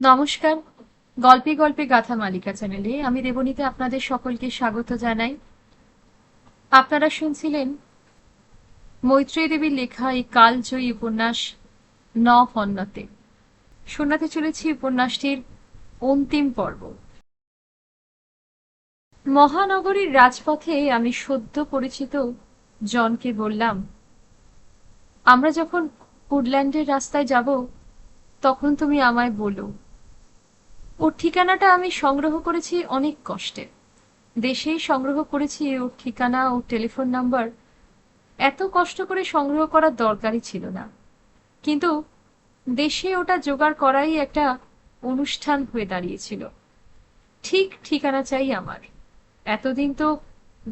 নমস্কার। গল্পে গল্পে গাথা মালিকা চ্যানেলে আমি দেবনীতে আপনাদের সকলকে স্বাগত জানাই। আপনারা শুনছিলেন মৈত্রেয়ী দেবীর লেখা এই কালজয়ী উপন্যাস ন ফন্নতে শোনাতে চলেছি উপন্যাসটির অন্তিম পর্ব। মহানগরীর রাজপথে আমি সদ্য পরিচিত জনকে বললাম, আমরা যখন উডল্যান্ডের রাস্তায় যাব, তখন তুমি আমায় বলো ওর ঠিকানাটা আমি সংগ্রহ করেছি অনেক কষ্টে। দেশেই সংগ্রহ করেছি ওর ঠিকানা ও টেলিফোন নাম্বার। এত কষ্ট করে সংগ্রহ করার দরকারই ছিল না। কিন্তু দেশে ওটা জোগাড় করাই একটা অনুষ্ঠান হয়ে দাঁড়িয়েছিল। ঠিক ঠিকানা চাই আমার। এতদিন তো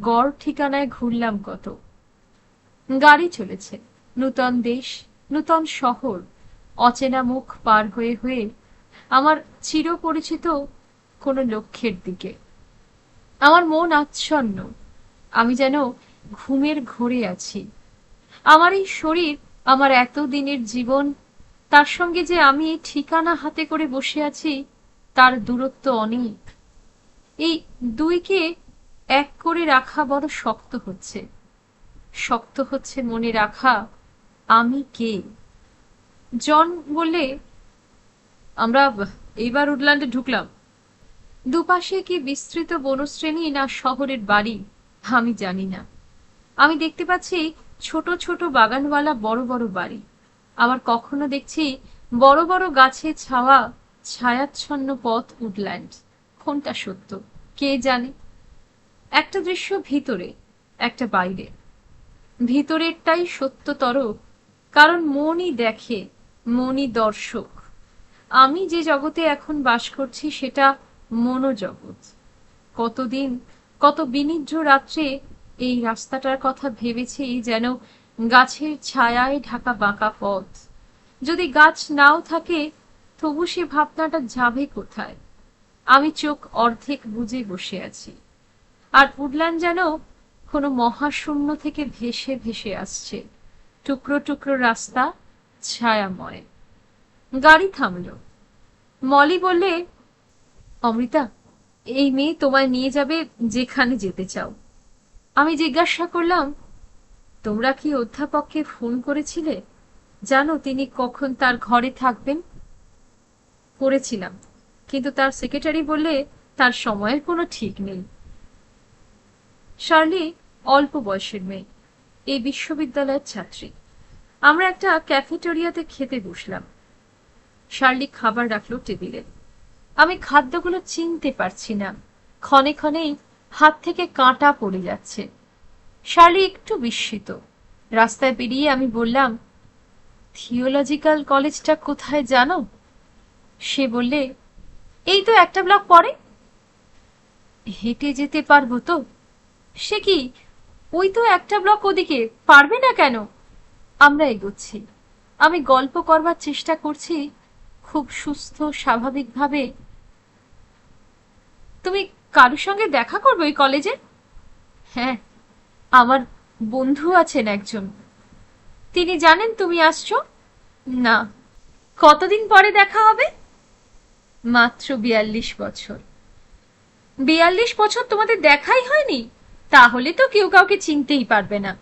গড় ঠিকানায় ঘুরলাম কত। গাড়ি চলেছে। নূতন দেশ, নূতন শহর। অচেনা মুখ পার হয়ে হয়ে আমার চিরপরিচিত কোনো লক্ষ্যের দিকে। আমার মন আচ্ছন্ন। আমি যেন ঘুমের ঘোরে আছি। আমার এই শরীর, আমার এত দিনের জীবন, তার সঙ্গে যে আমি ঠিকানা হাতে করে বসে আছি, তার দূরত্ব অনেক। এই দুইকে এক করে রাখা বড় শক্ত হচ্ছে। শক্ত হচ্ছে মনে রাখা আমি কে? জন বললে আমরা এইবার উডল্যান্ডে ঢুকলাম। দুপাশে কি বিস্তৃত বনশ্রেণী না শহরের বাড়ি, আমি জানি না। আমি দেখতে পাচ্ছি ছোট ছোট বাগানওয়ালা বড় বড় বাড়ি। আবার কখনো দেখছি বড় বড় গাছে ছাওয়া ছায়াচ্ছন্ন পথ উডল্যান্ড। কোনটা সত্য, কে জানে? একটা দৃশ্য ভিতরে, একটা বাইরে। ভিতরেরটাই সত্যতর, কারণ মনই দেখে, মনই দর্শক। আমি যে জগতে এখন বাস করছি সেটা মনোজগৎ। কতদিন, কত বিনিদ্র রাত্রে এই রাস্তাটার কথা ভেবেছি যেন গাছের ছায়ায় ঢাকা বাঁকা পথ। যদি গাছ নাও থাকে, তবু সে ভাবনাটা যাবে কোথায়? আমি চোখ অর্ধেক বুঝে বসে আছি। আর উডল্যান্ড যেন কোনো মহাশূন্য থেকে ভেসে ভেসে আসছে। টুকরো টুকরো রাস্তা, ছায়াময়। গাড়ি থামল। মলি বললে, অমৃতা, এই মেয়ে তোমায় নিয়ে যাবে যেখানে যেতে চাও। আমি জিজ্ঞাসা করলাম, তোমরা কি অধ্যাপককে ফোন করেছিলে? জানো তিনি কখন তার ঘরে থাকবেন? করেছিলাম, কিন্তু তার সেক্রেটারি বললে তার সময়ের কোনো ঠিক নেই। শার্লি, অল্প বয়সের মেয়ে, এই বিশ্ববিদ্যালয়ের ছাত্রী। আমরা একটা ক্যাফেটেরিয়াতে খেতে বসলাম। শার্লি খাবার রাখল টেবিলে। আমি খাদ্যগুলো চিনতে পারছি না। ক্ষণে ক্ষণেই হাত থেকে কাঁটা পড়ে যাচ্ছে। শার্লি একটু বিস্মিত। রাস্তায় বেরিয়ে আমি বললাম, থিওলজিক্যাল কলেজটা কোথায় জানো? সে বললে, এই তো একটা ব্লক পরে। হেঁটে যেতে পারব তো? সে কি, ওই তো একটা ব্লক ওদিকে, পারবে না কেন? আমরা এগোচ্ছি। আমি গল্প করবার চেষ্টা করছি খুব সুস্থ, স্বাভাবিকভাবে? তুমি কারোর সঙ্গে দেখা করবে ওই কলেজে? হ্যাঁ আমার বন্ধু আছেন একজন। তিনি জানেন তুমি আসছো? না। কতদিন পরে দেখা হবে? মাত্র বিয়াল্লিশ বছর। বিয়াল্লিশ বছর তোমাদের দেখাই হয়নি? তাহলে তো কেউ কাউকে চিনতেই পারবে না।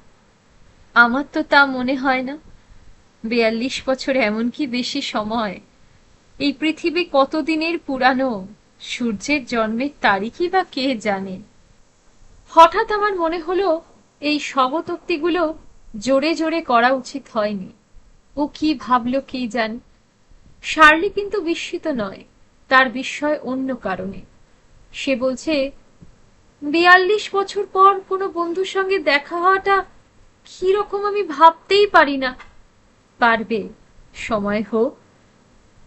আমার তো তা মনে হয় না। বিয়াল্লিশ বছর এমন কি বেশি সময়। এই পৃথিবী কতদিনের পুরানো? সূর্যের জন্মের তারিখই বা কে জানে? হঠাৎ আমার মনে হলো, এই শবতোক্তিগুলো জোরে জোরে করা উচিত হয়নি। ও কি ভাবলো কে জান? শার্লি কিন্তু বিস্মিত নয়, তার বিস্ময় অন্য কারণে। সে বলছে, বিয়াল্লিশ বছর পর কোনো বন্ধুর সঙ্গে দেখা হওয়াটা কীরকম আমি ভাবতেই পারি না। পারবে, সময় হোক।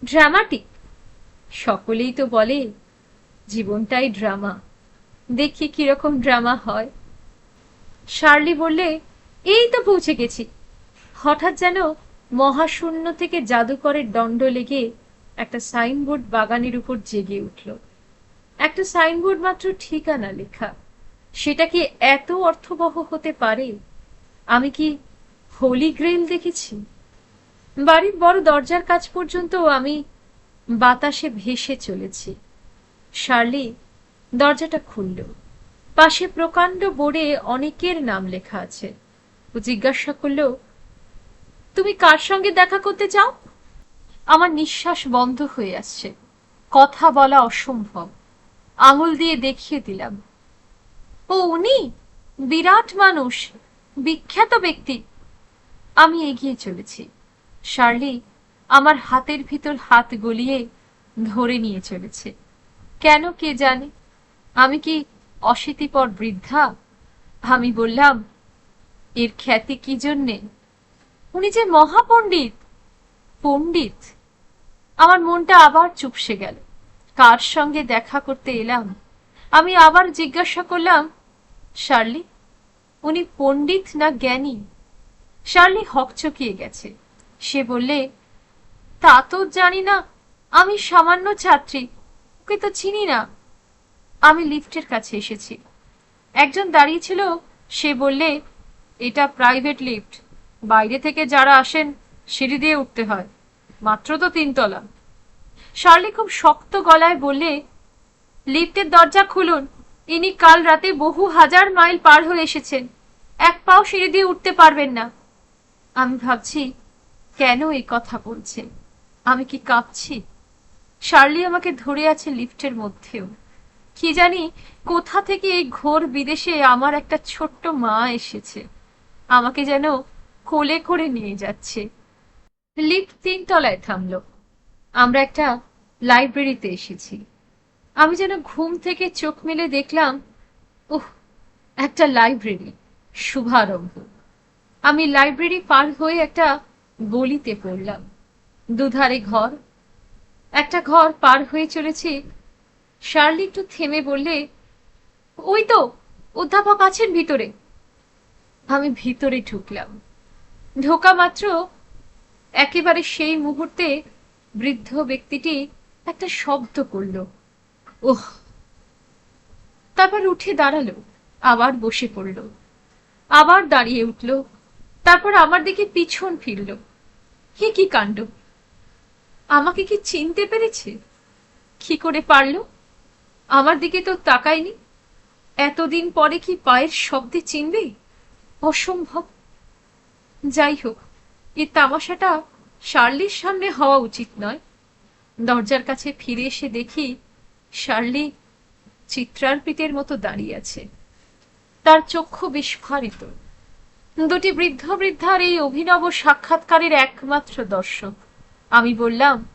ড্রামাটিক সকলেই তো বলে, জীবনটাই ড্রামা দেখি কীরকম ড্রামা হয়। শার্লি বললে, এই তো পৌঁছে গেছি। হঠাৎ যেন মহাশূন্য থেকে জাদুকরের দণ্ড লেগে একটা সাইনবোর্ড বাগানের উপর জেগে উঠল। একটা সাইনবোর্ড মাত্র ঠিকানা লেখা। সেটা কি এত অর্থবহ হতে পারে? আমি কি হোলি গ্রেল দেখেছি? বাড়ির বড় দরজার কাজ পর্যন্ত আমি বাতাসে ভেসে চলেছি। শার্লি, দরজাটা খুলল। পাশে প্রকাণ্ড বোর্ডে অনেকের নাম লেখা আছে। ও জিজ্ঞাসা করল, তুমি কার সঙ্গে দেখা করতে চাও? আমার নিঃশ্বাস বন্ধ হয়ে আসছে। কথা বলা অসম্ভব। আঙুল দিয়ে দেখিয়ে দিলাম। ও, উনি বিরাট মানুষ, বিখ্যাত ব্যক্তি। আমি এগিয়ে চলেছি। শার্লি আমার হাতের ভিতর হাত গলিয়ে ধরে নিয়ে চলেছে। কেন কে জানে? আমি কি অশীতিপর বৃদ্ধা? আমি বললাম, এর খ্যাতি কি জন্যে? উনি যে মহাপণ্ডিত, পণ্ডিত। আমার মনটা আবার চুপসে গেল। কার সঙ্গে দেখা করতে এলাম? আমি আবার জিজ্ঞাসা করলাম, শার্লি, উনি পণ্ডিত না জ্ঞানী? শার্লি হকচকিয়ে গেছে। সে বললে, তা তো জানি না, আমি সামান্য ছাত্রী, ওকে তো চিনি না। আমি লিফটের কাছে এসেছি। একজন দাঁড়িয়ে ছিল, সে বললে, এটা প্রাইভেট লিফট, বাইরে থেকে যারা আসেন, সিঁড়ি দিয়ে উঠতে হয়, মাত্র তো তিনতলা। শার্লি খুব শক্ত গলায় বললে, লিফটের দরজা খুলুন, ইনি কাল রাতে বহু হাজার মাইল পার হয়ে এসেছেন, এক পাও সিঁড়ি দিয়ে উঠতে পারবেন না। আমি ভাবছি কেন এই কথা বলছে আমি কি কাঁপছি? শার্লি আমাকে ধরে আছে লিফটের মধ্যেও। কি জানি কোথা থেকে এই ঘোর বিদেশে আমার একটা ছোট্ট মা এসেছে। আমাকে যেন কোলে করে নিয়ে যাচ্ছে। লিফট তিন তলায় থামলো। আমরা একটা লাইব্রেরিতে এসেছি। আমি যেন ঘুম থেকে চোখ মেলে দেখলাম ওহ একটা লাইব্রেরি, শুভারম্ভ। আমি লাইব্রেরি পার হয়ে একটা গলিতে পড়লাম। দুধারে ঘর, একটা ঘর পার হয়ে চলেছি। শার্লি একটু থেমে বললে, ওই তো, অধ্যাপক আছেন ভিতরে। আমি ভিতরে ঢুকলাম। ঢোকা মাত্র একেবারে সেই মুহূর্তে বৃদ্ধ ব্যক্তিটি একটা শব্দ করল। ওহ! তারপর উঠে দাঁড়াল, আবার বসে পড়ল। আবার দাঁড়িয়ে উঠল। তারপর আমার দিকে পিছন ফিরল। হে কি কাণ্ড? আমাকে কি চিনতে পেরেছে? কি করে পারল? আমার দিকে তো তাকায়নি। এতদিন পরে কি পায়ের শব্দে চিনবে? অসম্ভব। যাই হোক এই তামাশাটা শার্লির সামনে হওয়া উচিত নয়। দরজার কাছে ফিরে এসে দেখি শার্লি চিত্রার্পিতের মতো দাঁড়িয়ে আছে। তার চক্ষু বিস্ফারিত দুটি বৃদ্ধ বৃদ্ধার এই অভিনব সাক্ষাৎকারের একমাত্র দর্শক। আমি বললাম,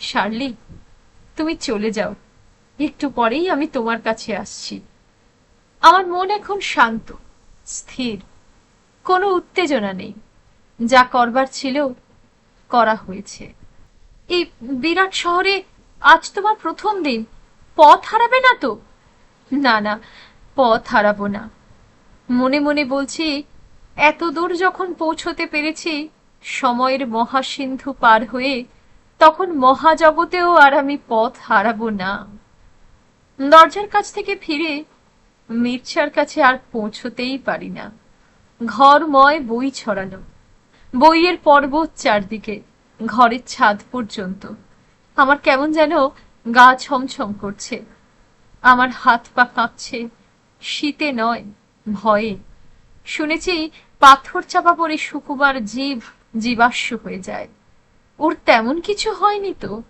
শার্লি, তুমি চলে যাও। একটু পরেই আমি তোমার কাছে আসছি। আমার মন এখন শান্ত, স্থির। কোনো উত্তেজনা নেই। যা করবার ছিল, করা হয়েছে। এই বিরাট শহরে আজ তোমার প্রথম দিন। পথ হারাবে না তো? না না, পথ হারাবো না। মনে মনে বলছি এত দূর যখন পৌঁছতে পেরেছি, সময়ের মহাসিন্ধু পার হয়ে তখন মহাজগতেও আর আমি পথ হারাবো না। দরজার কাছ থেকে ফিরে মির্চার কাছে আর পৌঁছতেই পারি না। ঘরময় বই ছড়ানো, বইয়ের পর্বত চারদিকে, ঘরের ছাদ পর্যন্ত। আমার কেমন যেন গা ছমছম করছে। আমার হাত পা কাঁপছে। শীতে নয়, ভয়ে। শুনেছি পাথর চাপা পড়ে সুকুমার জীব জীবাশ্ম হয়ে যায়। ওর তেমন কিছু হয়নি তো।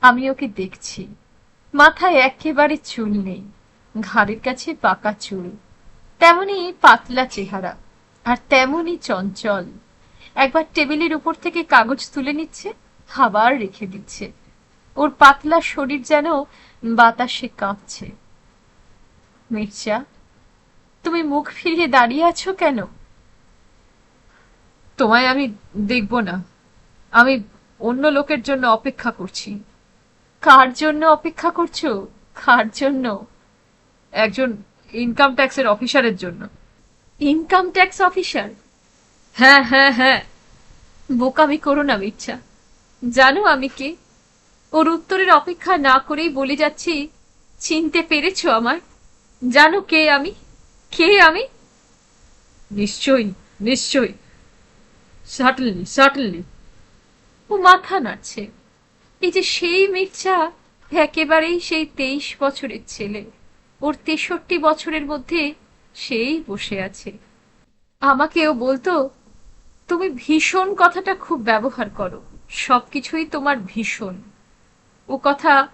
আমি ওকে দেখছি। মাথায় একেবারে চুল নেই, ঘাড়ের কাছে পাকা চুল। তেমনি পাতলা চেহারা, আর তেমনি চঞ্চল। একবার টেবিলের উপর থেকে কাগজ তুলে নিচ্ছে আবার রেখে দিচ্ছে। ওর পাতলা শরীর যেন বাতাসে কাঁপছে। মির্জা তুমি মুখ ফিরিয়ে দাঁড়িয়ে আছো কেন? তোমায় আমি দেখব না। আমি অন্য লোকের জন্য অপেক্ষা করছি। কার জন্য অপেক্ষা করছ? কার জন্য? একজন ইনকাম ট্যাক্সের অফিসারের জন্য। ইনকাম ট্যাক্স অফিসার হ্যাঁ হ্যাঁ হ্যাঁ। বোকামি করো না মির্জা। জানো আমি কে? ওর উত্তরের অপেক্ষা না করেই বলে যাচ্ছি চিনতে পেরেছ আমায় জানো কে আমি? কে আমি? নিশ্চয়ই নিশ্চয়ই। সাটনলি সাটনলি ও মাথা নাড়ছে। এই যে সেই মির্জা একেবারেই সেই তেইশ বছরের ছেলে। ওর তেষট্টি বছরের মধ্যে সেই বসে আছে। আমাকেও বলতো তুমি ভীষণ কথাটা খুব ব্যবহার করো। সবকিছুই তোমার ভীষণ। ও কথা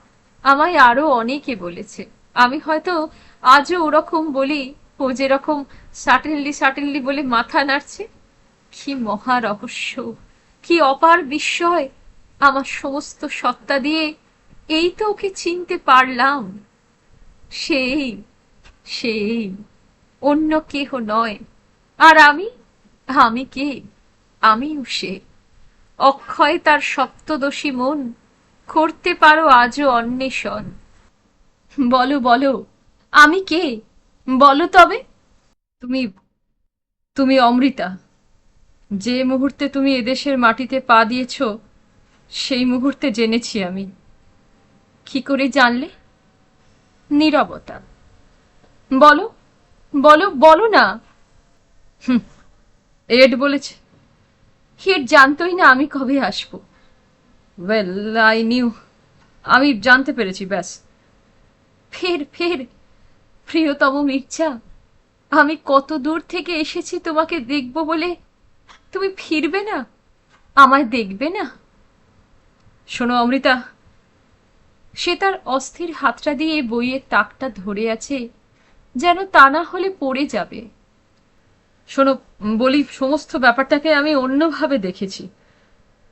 আমায় আরও অনেকে বলেছে। আমি হয়তো আজও ওরকম বলি ও যেরকম সাটেনলি সাটেনলি বলে মাথা নাড়ছে, কি মহা রহস্য, কি অপার বিস্ময়। আমার সমস্ত সত্তা দিয়ে এই তো ওকে চিনতে পারলাম। সেই সেই, অন্য কেহ নয়। আর আমি আমি কে? আমিও সে। অক্ষয় তার সপ্তদশী মন, করতে পারো আজও অন্বেষণ। বলো বলো, আমি কে? বলো তবে। তুমি তুমি অমৃতা, যে মুহূর্তে তুমি এদেশের মাটিতে পা দিয়েছ, সেই মুহূর্তে জেনেছি আমি। কি করে জানলে? নীরবতা। বলো বলো বলো না। এড বলেছে। হেড জানতোই না আমি কবে আসব। Well, I knew. আমি জানতে পেরেছি, ব্যাস। ফের ফের প্রিয়তম মির্জা, আমি কত দূর থেকে এসেছি তোমাকে দেখব বলে। তুমি ফিরবে না? আমায় দেখবে না? শোনো অমৃতা, সে তার অস্থির হাতটা দিয়ে বইয়ের তাকটা ধরে আছে, যেন তা না হলে পড়ে যাবে। শোনো, বলি, সমস্ত ব্যাপারটাকে আমি অন্যভাবে দেখেছি।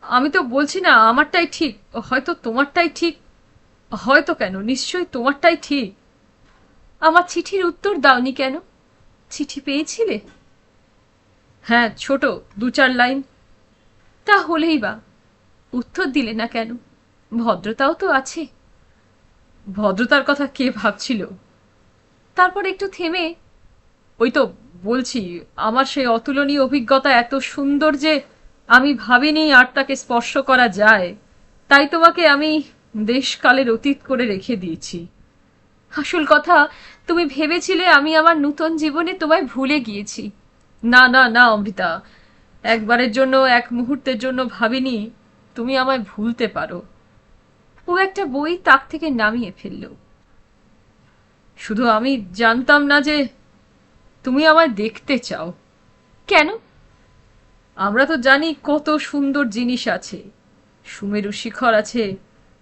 আমি তো বলছি না, আমারটাই ঠিক, হয়তো তোমারটাই ঠিক, হয়তো কেন, নিশ্চয়ই তোমারটাই ঠিক। আমার চিঠির উত্তর দাওনি কেন? চিঠি পেয়েছিলে? হ্যাঁ ছোট দু চার লাইন। তা হলেই বা, উত্তর দিলে না কেন? ভদ্রতাও তো আছে। ভদ্রতার কথা কে ভাবছিল? তারপর একটু থেমে, ওই তো বলছি, আমার সেই অতুলনীয় অভিজ্ঞতা এত সুন্দর যে আমি ভাবিনি আর তাকে স্পর্শ করা যায়। তাই তোমাকে আমি দেশকালের অতীত করে রেখে দিয়েছি। আসল কথা, তুমি ভেবেছিলে আমি আমার নূতন জীবনে তোমায় ভুলে গিয়েছি। না না না, অমৃতা। একবারের জন্য, এক মুহূর্তের জন্য ভাবিনি তুমি আমায় ভুলতে পারো। ও একটা বই তাক থেকে নামিয়ে ফেলল। শুধু আমি জানতাম না যে তুমি আমায় দেখতে চাও। কেন? আমরা তো জানি কত সুন্দর জিনিস আছে। সুমেরু শিখর আছে,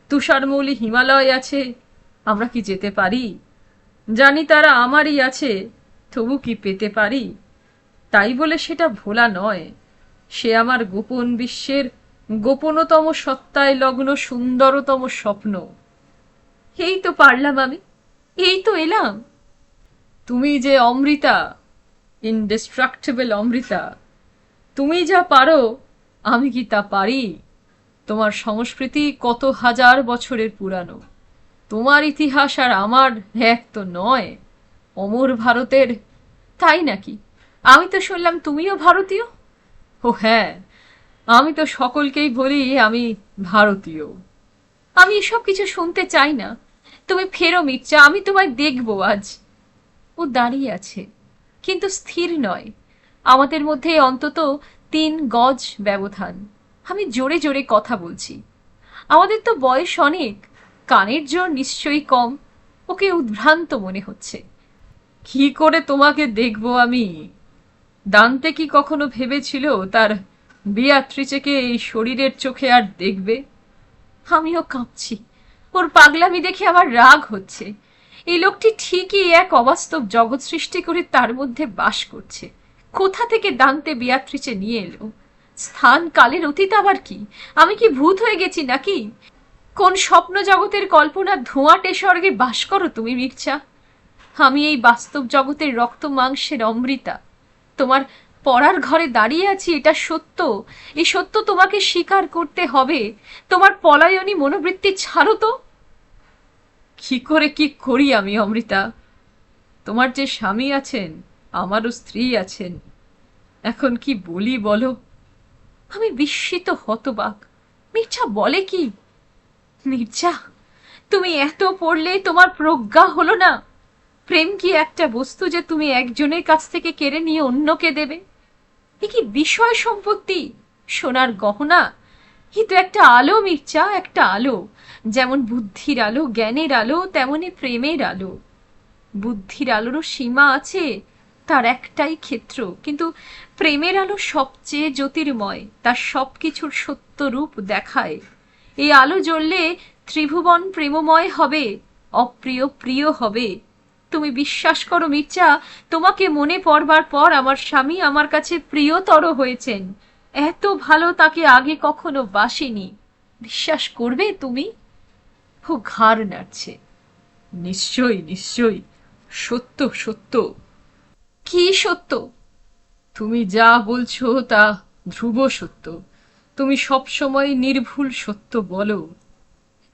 তুষারমৌলি হিমালয় আছে আমরা কি যেতে পারি? জানি তারা আমারই আছে, তবু কি পেতে পারি? তাই বলে সেটা ভোলা নয়। সে আমার গোপন বিশ্বের গোপনতম সত্তায় লগ্ন, সুন্দরতম স্বপ্ন। এই তো পারলাম আমি, এই তো এলাম। তুমি যে অমৃতা ইনডিস্ট্রাক্টেবল অমৃতা, তুমি যা পারো, আমি কি তা পারি? তোমার সংস্কৃতি কত হাজার বছরের পুরানো। তোমার ইতিহাস আর আমার এক তো নয়। অমর ভারতের, তাই নাকি? আমি তো শুনলাম তুমিও ভারতীয়। ও হ্যাঁ আমি তো সকলকেই বলি আমি ভারতীয়। আমি এসব কিছু শুনতে চাই না। তুমি ফেরো মির্চা আমি তোমায় দেখব আজ। ও দাঁড়িয়ে আছে, কিন্তু স্থির নয়। আমাদের মধ্যে অন্তত তিন গজ ব্যবধান। আমি জোরে জোরে কথা বলছি। আমাদের তো বয়স অনেক। কানের জ্বর নিশ্চয়ই কম। ওকে উদ্ভ্রান্ত মনে হচ্ছে। কি করে তোমাকে দেখব আমি? দান্তে কি কখনো ভেবেছিল তার বিয়াত্রিচেকে এই শরীরের চোখে আর দেখবে? আমিও কাঁপছি। ওর পাগলামি দেখে আমার রাগ হচ্ছে। এই লোকটি ঠিকই এক অবাস্তব জগৎ সৃষ্টি করে তার মধ্যে বাস করছে। কোথা থেকে দান্তে বিয়াত্রিচে নিয়ে এলো? স্থান কালের অতীত আবার কি? আমি কি ভূত হয়ে গেছি নাকি? কোন স্বপ্ন জগতের কল্পনা ধোঁয়াটে স্বর্গে বাস করো তুমি, মির্চা। আমি এই বাস্তব জগতের রক্ত মাংসের অমৃতা। তোমার পড়ার ঘরে দাঁড়িয়ে আছি, এটা সত্য। এই সত্য তোমাকে স্বীকার করতে হবে। তোমার পলায়নী মনোবৃত্তি ছাড়ো তো। কি করে কি করি আমি, অমৃতা? তোমার যে স্বামী আছেন, আমারও স্ত্রী আছেন। এখন কি বলি বলো? আমি বিস্মিত হতবাক। মির্জা বলে কি? মির্জা, তুমি এত পড়লে তোমার প্রজ্ঞা হলো না। প্রেম কি একটা বস্তু যে তুমি একজনের কাছ থেকে কেড়ে নিয়ে অন্যকে দেবে? এ কি বিষয় সম্পত্তি? সোনার গহনা? এ তো একটা আলো মির্চা একটা আলো। যেমন বুদ্ধির আলো, জ্ঞানের আলো, তেমনি প্রেমের আলো। বুদ্ধির আলোরও সীমা আছে, তার একটাই ক্ষেত্র। কিন্তু প্রেমের আলো সবচেয়ে জ্যোতির্ময়, তার সবকিছুর সত্য রূপ দেখায়। এই আলো জ্বললে ত্রিভুবন প্রেমময় হবে, অপ্রিয় প্রিয় হবে। তুমি বিশ্বাস করো মির্চা, তোমাকে মনে পড়বার পর আমার স্বামী আমার কাছে প্রিয়তর হয়েছেন। এত ভালো তাকে আগে কখনো বাসিনি। বিশ্বাস করবে তুমি? ও ঘাড় নাড়ছে। নিশ্চয়ই নিশ্চয়ই। সত্য সত্য। কি সত্য? তুমি যা বলছো তা ধ্রুব সত্য। তুমি সবসময় নির্ভুল সত্য বলো।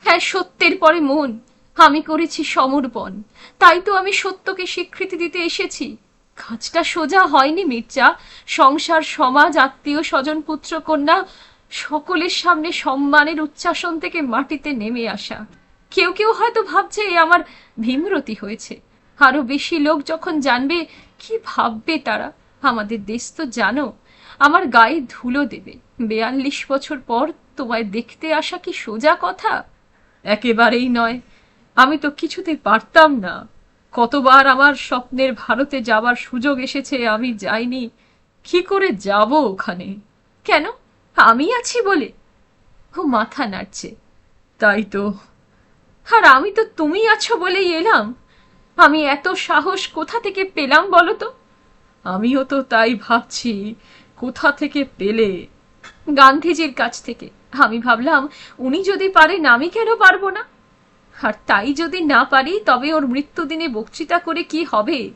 হ্যাঁ সত্যের পরে মন। আমি করেছি সমর্পণ। তাই তো আমি সত্যকে স্বীকৃতি দিতে এসেছি। কাজটা সোজা হয়নি, মির্জা। সংসার, সমাজ, আত্মীয়, স্বজন, পুত্র, কন্যা, সকলের সামনে সম্মানের উচ্চাসন থেকে মাটিতে নেমে আসা। কেউ কেউ হয়তো ভাবছে এ আমার ভীমরতি হয়েছে। আরও বেশি লোক যখন জানবে, কি ভাববে তারা? আমাদের দেশ তো জানো, আমার গায়ে ধুলো দেবে। বেয়াল্লিশ বছর পর তোমায় দেখতে আসা কি সোজা কথা? একেবারেই নয়। আমি তো কিছুতে পারতাম না। কতবার আমার স্বপ্নের ভারতে যাবার সুযোগ এসেছে, আমি যাইনি। কি করে যাব ওখানে? কেন? আমি আছি বলে? ও মাথা নাড়ছে। তাই তো। আর আমি তো তুমি আছো বলেই এলাম। আমি এত সাহস কোথা থেকে পেলাম বলো তো? আমিও তো তাই ভাবছি, কোথা থেকে পেলে? গান্ধীজির কাছ থেকে। আমি ভাবলাম, উনি যদি পারেন আমি কেন পারব না? আর তাই যদি না পারি, তবে ওর মৃত্যুদিনে বক্তৃতা করে কি হবে?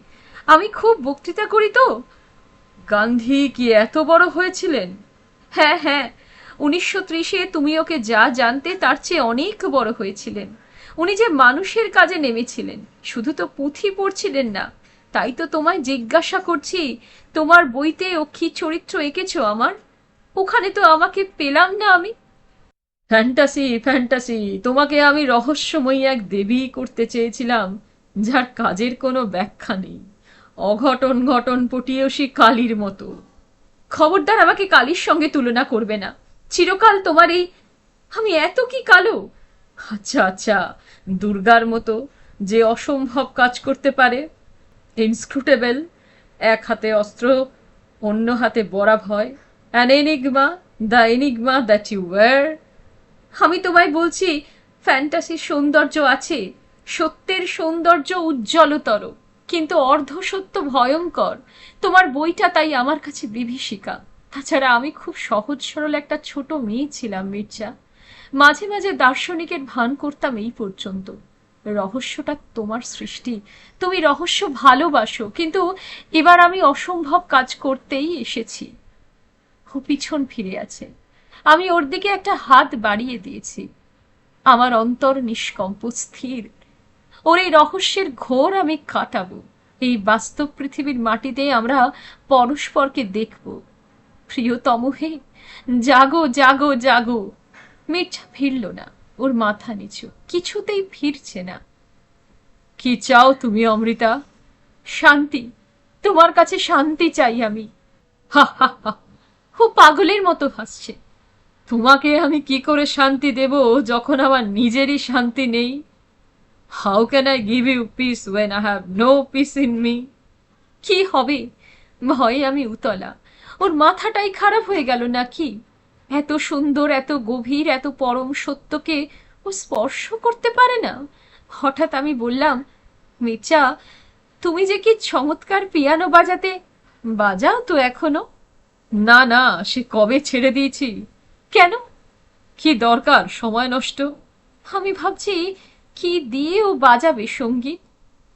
আমি খুব বক্তৃতা করি তো। গান্ধী কি এত বড় হয়েছিলেন? হ্যাঁ হ্যাঁ। উনিশশো ত্রিশে তুমি ওকে যা জানতে, তার চেয়ে অনেক বড় হয়েছিলেন। উনি যে মানুষের কাজে নেমেছিলেন, শুধু তো পুঁথি পড়ছিলেন না। তাই তো তোমায় জিজ্ঞাসা করছি, তোমার বইতে ও কি চরিত্র এঁকেছ আমার? ওখানে তো আমাকে পেলাম না আমি। ফ্যান্টাসি ফ্যান্টাসি তোমাকে আমি রহস্যময়ী এক দেবী করতে চেয়েছিলাম, যার কাজের কোনো ব্যাখ্যা নেই। অঘটন ঘটন পটিয়সী কালীর মতো। খবরদার আমাকে কালীর সঙ্গে তুলনা করবে না। চিরকাল তোমার এই, আমি এত কি কালো? আচ্ছা আচ্ছা দুর্গার মতো যে অসম্ভব কাজ করতে পারে। ইনস্ক্রুটেবল এক হাতে অস্ত্র, অন্য হাতে বরা ভয় an enigma the enigma that you were আমি তোমায় বলছি, ফ্যান্টাসির সৌন্দর্য আছে, সত্যের সৌন্দর্য উজ্জ্বলতর, কিন্তু অর্ধসত্য ভয়ঙ্কর। তোমার বইটা তাই আমার কাছে বিভীষিকা। তাছাড়া আমি খুব সহজ সরল একটা ছোট মেয়ে ছিলাম, মির্জা। মাঝে মাঝে দার্শনিকের ভান করতাম এই পর্যন্ত। রহস্যটা তোমার সৃষ্টি। তুমি রহস্য ভালোবাসো, কিন্তু এবার আমি অসম্ভব কাজ করতেই এসেছি। পিছন ফিরে আছে। আমি ওর দিকে একটা হাত বাড়িয়ে দিয়েছি। আমার অন্তর নিষ্কম্প, স্থির। ওর এই রহস্যের ঘোর আমি কাটাবো। এই বাস্তব পৃথিবীর মাটিতে আমরা পরস্পরকে দেখব। প্রিয়তম হে, জাগো জাগো জাগো। মির্জা ফিরল না, ওর মাথা নিচু। কিছুতেই ফিরছে না। কি চাও তুমি, অমৃতা? শান্তি। তোমার কাছে শান্তি চাই আমি। হা হা হা। ও পাগলের মতো হাসছে। তোমাকে আমি কি করে শান্তি দেব যখন আমার নিজেরই শান্তি নেই? How can I give you peace when I have no peace in me কি হবে? ভয়ে আমি উতলা। ওর মাথাটাই খারাপ হয়ে গেল নাকি? এত সুন্দর, এত গভীর, এত পরম সত্যকে ও স্পর্শ করতে পারে না। হঠাৎ আমি বললাম মির্চা তুমি যে কি চমৎকার পিয়ানো বাজাতে, বাজাও তো এখনও। না না, সে কবে ছেড়ে দিয়েছি? কেন? কি দরকার? সময় নষ্ট? আমি ভাবছি, কি দিয়ে ও বাজাবে সংগীত?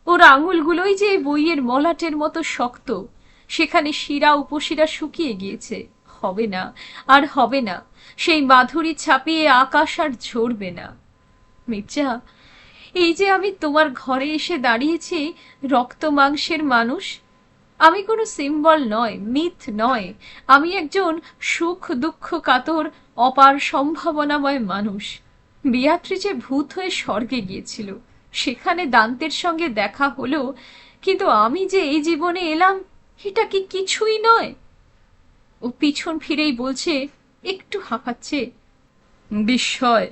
ওর আঙুলগুলোই যে বইয়ের মলাটের মতো শক্ত, সেখানে শিরা উপশিরা শুকিয়ে গিয়েছে। হবে না, আর হবে না, সেই মাধুরী ছাপিয়ে আকাশ আর ঝরবে না। মির্জা, এই যে আমি তোমার ঘরে এসে দাঁড়িয়েছি, রক্ত মাংসের মানুষ আমি কোনো সিম্বল নয় মিথ নয়। আমি একজন সুখ, দুঃখ, কাতর, অপার সম্ভাবনাময় মানুষ। বিয়াত্রিচে ভূত হয়ে স্বর্গে গিয়েছিল। সেখানে দান্তের সঙ্গে দেখা হলো, কিন্তু আমি যে এই জীবনে এলাম, এটা কি কিছুই নয়? ও পিছন ফিরেই বলছে, একটু হাঁপাচ্ছে। বিস্ময়,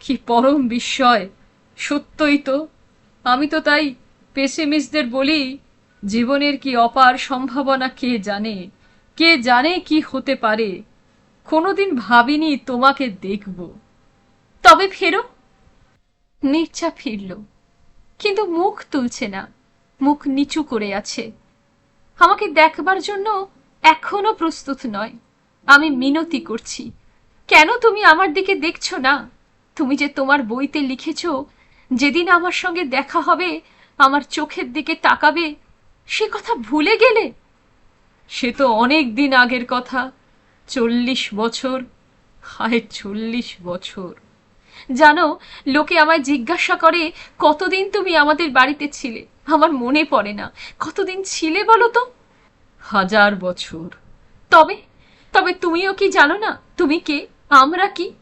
কি পরম বিস্ময়। সত্যই তো। আমি তো তাই পেসিমিস্টদের বলি জীবনের কি অপার সম্ভাবনা কে জানে? কে জানে কি হতে পারে? কোনোদিন ভাবিনি তোমাকে দেখব। তবে ফেরো। নির্চা ফিরল। কিন্তু মুখ তুলছে না। মুখ নিচু করে আছে। আমাকে দেখবার জন্য এখনও প্রস্তুত নয়। আমি মিনতি করছি। কেন তুমি আমার দিকে দেখছ না? তুমি যে তোমার বইতে লিখেছ, যেদিন আমার সঙ্গে দেখা হবে, আমার চোখের দিকে তাকাবে সে কথা ভুলে গেলে? সে তো অনেক দিন আগের কথা। চল্লিশ বছর। হায়, চল্লিশ বছর। জানো, লোকে আমায় জিজ্ঞাসা করে, কতদিন তুমি আমাদের বাড়িতে ছিলে? আমার মনে পড়ে না। কতদিন ছিলে বলো তো? হাজার বছর। তবে তবে তুমিও কি জানো না? তুমি কে? আমরা কি?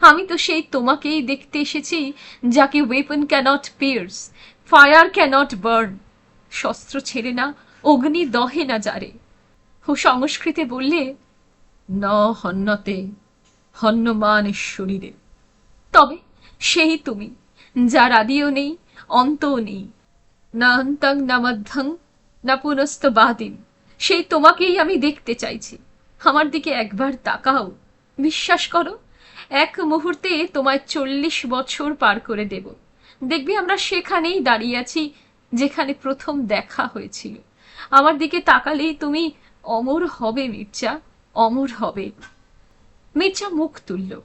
আমি তো সেই তোমাকেই দেখতে এসেছি, যাকে weapon cannot pierce fire cannot burn শস্ত্র ছেড়ে না, অগ্নি দহে না যারে ও সংস্কৃতে বললে, ন হন্যতে হন্যমান শরীরে। তবে সেই তুমি, যার আদিও নেই, অন্তও নেই, না অন্তং, না মধ্যং, না পুনস্ত বাদিন, সেই তোমাকেই আমি দেখতে চাইছি। আমার দিকে একবার তাকাও, বিশ্বাস করো, এক মুহূর্তে তোমায় চল্লিশ বছর পার করে দেব। দেখবি আমরা সেখানেই দাঁড়িয়ে আছি যেখানে প্রথম দেখা হয়েছিল। আমার দিকে তাকালেই তুমি, অমর হবে মির্জা, অমর হবে। মির্জা মুখ তুলল।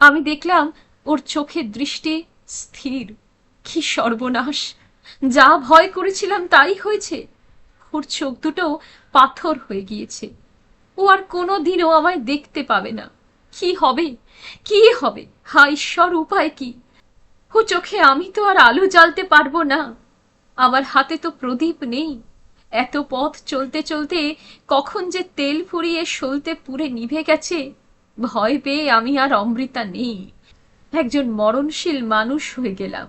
আমি দেখলাম ওর চোখের দৃষ্টি স্থির। কি সর্বনাশ! যা ভয় করেছিলাম তাই হয়েছে। ওর চোখ দুটো পাথর হয়ে গিয়েছে। ও আর কোনো দিনও আমায় দেখতে পাবে না। কি হবে? কি হবে? হা ঈশ্বর, উপায় কি? ও চোখে আমি তো আর আলো জ্বালতে পারব না। আমার হাতে তো প্রদীপ নেই। এত পথ চলতে চলতে কখন যে তেল ফুরিয়ে সলতে পুরে নিভে গেছে, ভয় পেয়ে আমি আর অমৃতা নেই। একজন মরণশীল মানুষ হয়ে গেলাম।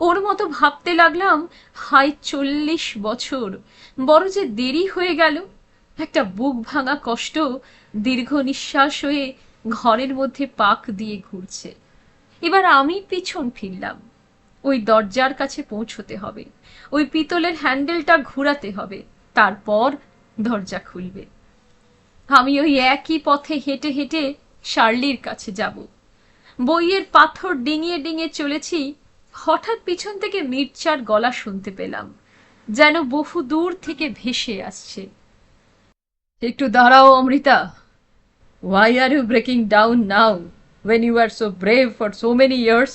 ওর মতো ভাবতে লাগলাম হাই চল্লিশ বছর, বড় যে দেরি হয়ে গেল। একটা বুক ভাঙা কষ্ট দীর্ঘ নিঃশ্বাস হয়ে ঘরের মধ্যে পাক দিয়ে ঘুরছে। এবার আমি পিছন ফিরলাম। ওই দরজার কাছে পৌঁছতে হবে। ওই পিতলের হ্যান্ডেলটা ঘুরাতে হবে। তারপর দরজা খুলবে। আমি ওই একই পথে হেঁটে হেঁটে শার্লির কাছে যাব। বইয়ের পাথর ডিঙিয়ে ডিঙিয়ে চলেছি। হঠাৎ পিছন থেকে মির্চার গলা শুনতে পেলাম, যেন বহু দূর থেকে ভেসে আসছে। একটু দাঁড়াও, Amrita. Why are you breaking down now when you are so brave for so many years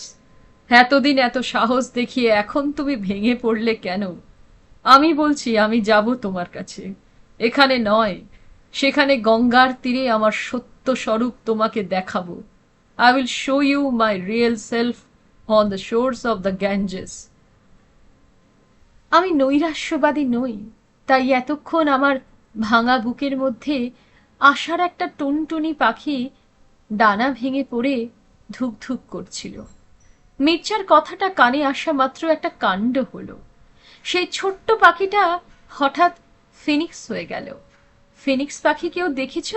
এতদিন এত সাহস দেখিয়ে এখন তুমি ভেঙে পড়লে কেন? আমি বলছি, আমি যাব তোমার কাছে। এখানে নয়, সেখানে গঙ্গার তীরে আমার সত্য স্বরূপ তোমাকে দেখাবো। I will show you my real self on the shores of the Ganges আমি নৈরাশ্যবাদী নই, তাই এতক্ষণ আমার ভাঙা বুকের মধ্যে আশার একটা টুনটুনি পাখি ডানা ভেঙে পড়ে ধুক ধুক করছিল। মির্জার কথাটা কানে আসা মাত্র একটা কাণ্ড হলো। সেই ছোট্ট পাখিটা হঠাৎ ফিনিক্স হয়ে গেল। ফিনিক্স পাখি কেউ দেখেছ?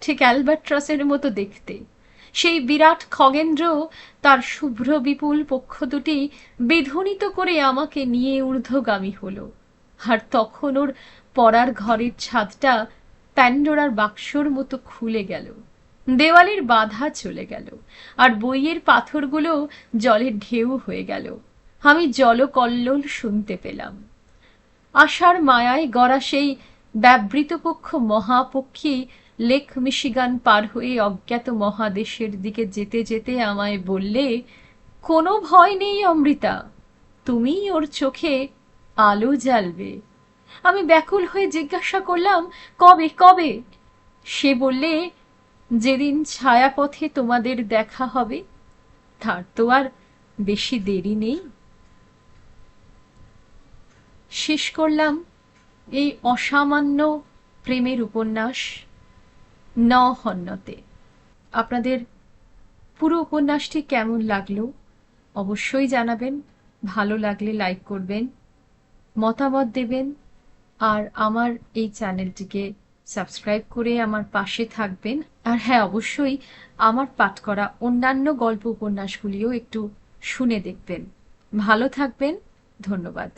ঠিক অ্যালবার্ট্রাসের মতো দেখতে। সেই বিরাট খগেন্দ্র, তার শুভ্র বিপুল পক্ষ দুটি বেধনিত করে আমাকে নিয়ে ঊর্ধ্বগামী হলো। আর তখন ওর পড়ার ঘরের ছাদটা প্যান্ডোরার বাক্সর মতো খুলে গেল। দেওয়ালের বাধা চলে গেল, আর বইয়ের পাথরগুলো জলের ঢেউ হয়ে গেল। আমি জলকল্লোল শুনতে পেলাম। আশার মায়ায় গড়া সেই ব্যবৃতপক্ষ মহাপক্ষী লেক মিশিগান পার হয়ে অজ্ঞাত মহাদেশের দিকে যেতে যেতে আমায় বললে, কোনো ভয় নেই অমৃতা তুমি ওর চোখে আলো জ্বালবে। আমি ব্যাকুল হয়ে জিজ্ঞাসা করলাম, কবে কবে? সে বললে যেদিন ছায়াপথে তোমাদের দেখা হবে, তার তো আর বেশি দেরি নেই। শেষ করলাম এই অসামান্য প্রেমের উপন্যাস ন হন্যতে আপনাদের পুরো উপন্যাসটি কেমন লাগল, অবশ্যই জানাবেন। ভালো লাগলে লাইক করবেন, মতামত দেবেন, আর আমার এই চ্যানেলটিকে সাবস্ক্রাইব করে আমার পাশে থাকবেন। আর হ্যাঁ অবশ্যই আমার পাঠ করা অন্যান্য গল্প উপন্যাসগুলিও একটু শুনে দেখবেন। ভালো থাকবেন, ধন্যবাদ।